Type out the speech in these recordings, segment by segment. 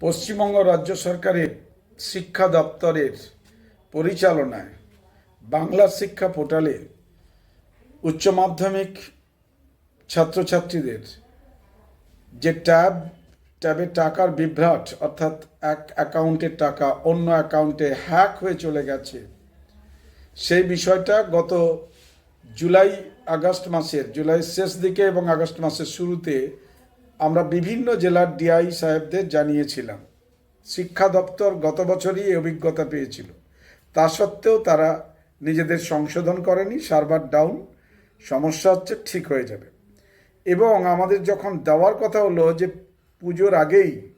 পশ্চিমবঙ্গ রাজ্য সরকারের শিক্ষা দপ্তরের পরিচালনায় বাংলা শিক্ষা পোর্টালে উচ্চ মাধ্যমিক ছাত্রছাত্রীদের যে ট্যাব, ট্যাবে টাকার বিভ্রাট, অর্থাৎ এক অ্যাকাউন্টের টাকা, অন্য অ্যাকাউন্টে হ্যাক হয়ে চলে গেছে, সেই বিষয়টা গত জুলাই আগস্ট মাসের জুলাইয়ের শেষ দিকে এবং আগস্ট মাসের শুরুতে আমরা বিভিন্ন জেলার ডিআই সাহেবদের জানিয়েছিলাম। শিক্ষা দপ্তর গত বছরই এই অভিজ্ঞতা পেয়েছিল। তা সত্ত্বেও তারা নিজেদের সংশোধন করেনি, সার্ভার ডাউন, সমস্যা হচ্ছে ঠিক হয়ে যাবে। এবং আমাদের যখন দেওয়ার কথা হলো যে পুজোর আগেই,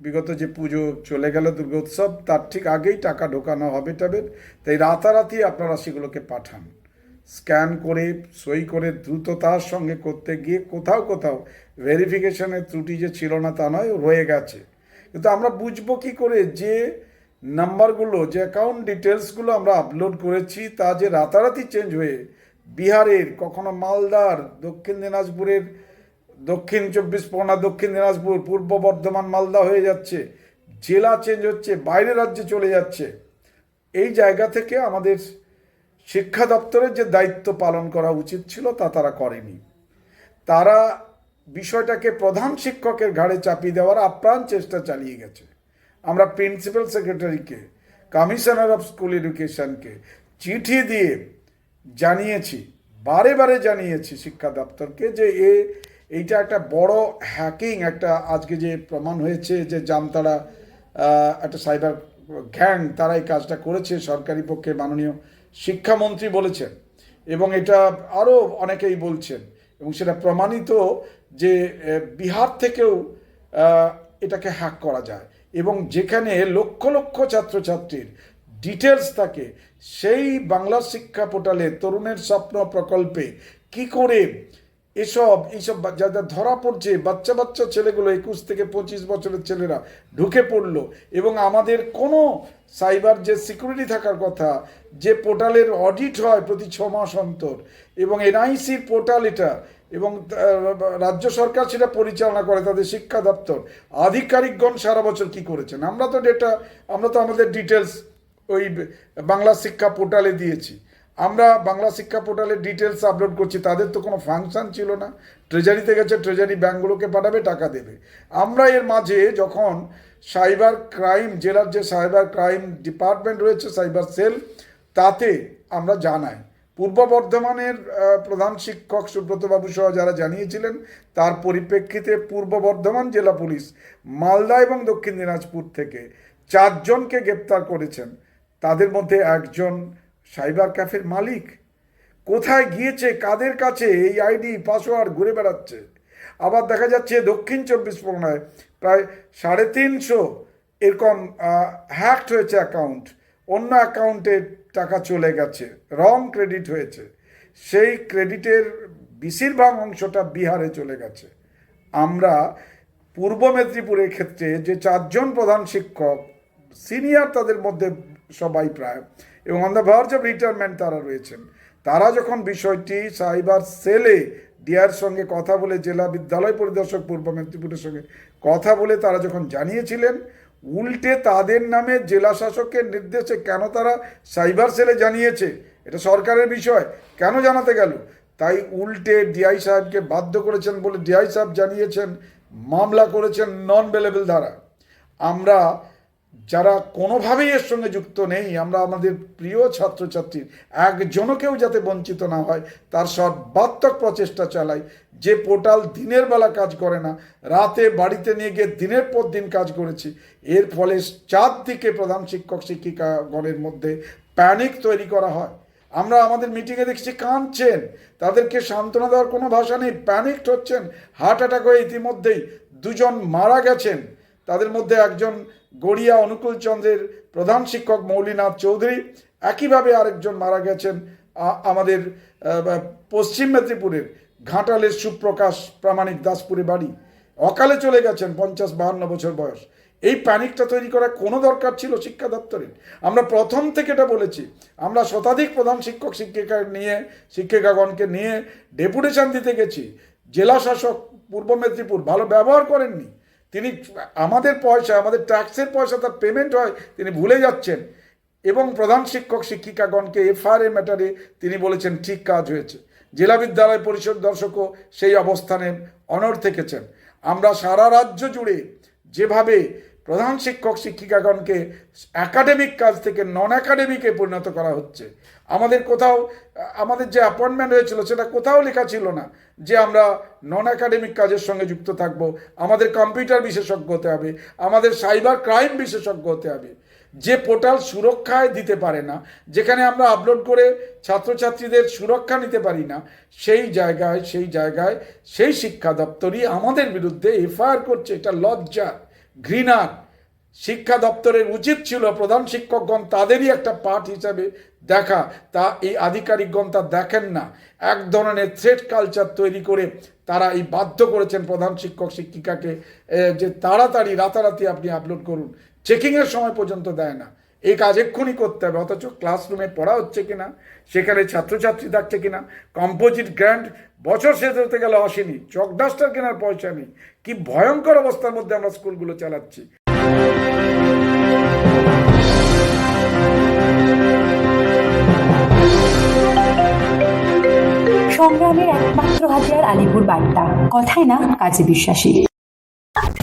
বিগত যে পুজো চলে গেল, দুর্গোৎসব, তার ঠিক আগেই টাকা ঢোকানো হবে টাবের তাই রাতারাতি আপনারা সেগুলোকে পাঠান। স্ক্যান করে, সই করে দ্রুততার সঙ্গে করতে গিয়ে কোথাও কোথাও ভেরিফিকেশনের ত্রুটি যে ছিল না তা নয়, রয়ে গেছে। কিন্তু আমরা বুঝব কি করে যে নাম্বারগুলো, যে অ্যাকাউন্ট ডিটেলসগুলো আমরা আপলোড করেছি, তা যে রাতারাতি চেঞ্জ হয়ে বিহারের, কখনো মালদার, দক্ষিণ দিনাজপুরের, দক্ষিণ চব্বিশ পরগনা, দক্ষিণ দিনাজপুর, পূর্ব বর্ধমান, মালদা হয়ে যাচ্ছে, জেলা চেঞ্জ হচ্ছে বাইরে রাজ্যে চলে যাচ্ছে। এই জায়গা থেকে আমাদের শিক্ষা দপ্তরের যে দায়িত্ব পালন করা উচিত ছিল তা তারা করেনি। তারা বিষয়টাকে প্রধান শিক্ষকের ঘাড়ে চাপিয়ে দেওয়ার আপ্রাণ চেষ্টা চালিয়ে গেছে। আমরা প্রিন্সিপাল সেক্রেটারিকে, কমিশনার অফ স্কুল এডুকেশনকে চিঠি দিয়ে জানিয়েছি, বারে বারে জানিয়েছি শিক্ষা দপ্তরকে যে এ, এইটা একটা বড় হ্যাকিং একটা আজকে যে প্রমাণ হয়েছে যে জামতারা একটা সাইবার গ্যাং তারা এই কাজটা করেছে সরকারি পক্ষে মাননীয় শিক্ষামন্ত্রী বলেছেন, এবং এটা আরও অনেকেই বলছেন, এবং সেটা প্রমাণিত যে বিহার থেকেও এটাকে হ্যাক করা যায়, এবং যেখানে লক্ষ লক্ষ ছাত্রছাত্রীর ডিটেলস থাকে, সেই বাংলা শিক্ষা পোর্টালে তরুণের স্বপ্ন প্রকল্পে কি করে এসব, এইসব যাদের ধরা পড়ছে বাচ্চা বাচ্চা ছেলেগুলো একুশ থেকে পঁচিশ বছরের ছেলেরা ঢুকে পড়ল। এবং আমাদের কোনো সাইবার যে সিকিউরিটি থাকার কথা, যে পোর্টালের অডিট হয় প্রতি ছ মাস অন্তর, এবং এনআইসির পোর্টাল এটা, এবং রাজ্য সরকার সেটা পরিচালনা করে, তাদের শিক্ষা দপ্তর, আধিকারিকগণ সারা বছর কি করেছেন? আমরা তো ডেটা আমরা তো আমাদের ডিটেলস ওই, বাংলা শিক্ষা পোর্টালে দিয়েছি। আমরা বাংলা শিক্ষা পোর্টালে ডিটেলস আপলোড করছি, তাদের তো কোনো ফাংশন ছিল না। ট্রেজারিতে গেছে ট্রেজারি ব্যাঙ্কগুলোকে পাঠাবে, টাকা দেবে। আমরা এর মাঝে যখন সাইবার ক্রাইম জেলার যে সাইবার ক্রাইম ডিপার্টমেন্ট রয়েছে সাইবার সেল তাতে আমরা জানাই। পূর্ব বর্ধমানের প্রধান শিক্ষক সুব্রতবাবু সহ যারা জানিয়েছিলেন, তার পরিপ্রেক্ষিতে পূর্ব বর্ধমান জেলা পুলিশ মালদা এবং দক্ষিণ দিনাজপুর থেকে চারজনকে গ্রেপ্তার করেছেন। তাদের মধ্যে একজন সাইবার ক্যাফের মালিক? কোথায় গিয়েছে, কাদের কাছে এই আইডি, পাসওয়ার্ড ঘুরে বেড়াচ্ছে? আবার দেখা যাচ্ছে দক্ষিণ চব্বিশ পরগনায় প্রায় সাড়ে তিনশো এরকম হ্যাকড হয়েছে অ্যাকাউন্ট অন্য অ্যাকাউন্টে টাকা চলে গেছে, রং ক্রেডিট হয়েছে। সেই ক্রেডিটের বেশিরভাগ অংশটা বিহারে চলে গেছে। আমরা পূর্ব মেদিনীপুরের ক্ষেত্রে যে চারজন প্রধান শিক্ষক সিনিয়র তাদের মধ্যে সবাই প্রায়। এবং on the verge of retirement তারা রয়েছেন। তারা যখন বিষয়টি সাইবার সেলে ডিআর সঙ্গে কথা বলে, জেলা বিদ্যালয় পরিদর্শক, পূর্ব মেদিনীপুরের সঙ্গে কথা বলে তারা যখন জানিয়েছিলেন, উল্টে তাদের নামে জেলা শাসকের নির্দেশে কেন তারা সাইবার সেলে জানিয়েছে, এটা সরকারের বিষয়, কেন জানাতে গেল? তাই উল্টে ডিআই সাহেবকে বাধ্য করেছেন বলে ডিআই সাহেব জানিয়েছেন, মামলা করেছেন নন বেলেবল দ্বারা আমরা যারা কোনোভাবেই এর সঙ্গে যুক্ত নেই, আমরা আমাদের প্রিয় ছাত্রছাত্রীর একজনকেও যাতে বঞ্চিত না হয়, তার সর্বাত্মক প্রচেষ্টা চালাই। যে পোর্টাল দিনের বেলা কাজ করে না, রাতে বাড়িতে নিয়ে গিয়ে দিনের পর দিন কাজ করেছি, এর ফলে চারদিকে প্রধান শিক্ষক, শিক্ষিকাগণের মধ্যে প্যানিক তৈরি করা হয়। আমরা আমাদের মিটিংয়ে দেখছি কাঁদছেন, তাদেরকে সান্ত্বনা দেওয়ার কোনো ভাষা নেই প্যানিকড হচ্ছেন হার্ট অ্যাটাক হয়ে ইতিমধ্যেই দুজন মারা গেছেন। তাদের মধ্যে একজন গড়িয়া অনুকূল চন্দ্রের প্রধান শিক্ষক মৌলিনাথ চৌধুরী, একইভাবে আরেকজন মারা গেছেন আমাদের পশ্চিম মেদিনীপুরের ঘাটালের সুপ্রকাশ প্রামাণিক দাসপুরে বাড়ি। অকালে চলে গেছেন পঞ্চাশ বাহান্ন বছর বয়স। এই প্যানিকটা তৈরি করার কোনো দরকার ছিল শিক্ষা দপ্তরের? আমরা প্রথম থেকে এটা বলেছি। আমরা শতাধিক প্রধান শিক্ষক শিক্ষিকা নিয়ে, শিক্ষিকাগণকে নিয়ে ডেপুটেশন দিতে গেছি। জেলা শাসক পূর্ব মেদিনীপুর ভালো ব্যবহার করেননি। তিনি আমাদের পয়সা, আমাদের ট্যাক্সের পয়সা তার পেমেন্ট হয়, তিনি ভুলে যাচ্ছেন। এবং প্রধান শিক্ষক, শিক্ষিকাগণকে এফআইআর ম্যাটারে তিনি বলেছেন, ঠিক কাজ হয়েছে। জেলা বিদ্যালয় পরিষদ দর্শকও সেই অবস্থানে অনড় থেকেছেন। আমরা সারা রাজ্য জুড়ে যেভাবে প্রধান শিক্ষক শিক্ষিকাগণকে একাডেমিক কাজ থেকে নন একাডেমিকে পরিণত করা হচ্ছে। আমাদের কোথাও, আমাদের যে অ্যাপয়েন্টমেন্ট হয়েছিল সেটা কোথাও লেখা ছিল না যে আমরা নন একাডেমিক কাজের সঙ্গে যুক্ত থাকব। আমাদের কম্পিউটার বিশেষজ্ঞ হতে হবে, আমাদের সাইবার ক্রাইম বিশেষজ্ঞ হতে হবে। যে পোর্টাল সুরক্ষায় দিতে পারে না, যেখানে আমরা আপলোড করে ছাত্রছাত্রীদের সুরক্ষা নিতে পারি না, সেই জায়গায় সেই জায়গায় সেই শিক্ষা দপ্তরই আমাদের বিরুদ্ধে এফআইআর করছে। এটা লজ্জা। ঘৃণার শিক্ষা দপ্তরের উচিত ছিল, প্রধান শিক্ষকগণ তাদেরই একটা পাঠ হিসাবে দেখা। তা এই আধিকারিকগণ তা দেখেন না। এক ধরনের থ্রেড কালচার তৈরি করে তারা এই বাধ্য করেছেন প্রধান শিক্ষক শিক্ষিকাকে যে তাড়াতাড়ি, রাতারাতি আপনি আপলোড করুন। চেকিংয়ের সময় পর্যন্ত দেয় না। এই কাজ এক্ষুনি করতে হবে, অথচ ক্লাসরুমে পড়া হচ্ছে কিনা, সেখানে ছাত্রছাত্রী থাকছে কিনা কম্পোজিট গ্র্যান্ড বছর শেষ হতে গেলে আসেনি, চক ডাস্টার কেনার পয়সা নেই, কি ভয়ঙ্কর অবস্থার মধ্যে আমরা স্কুলগুলো চালাচ্ছি। সংগ্রামের একমাত্র হাতিয়ার আলিপুর বার্তা। কথায় না, কাজে বিশ্বাসী।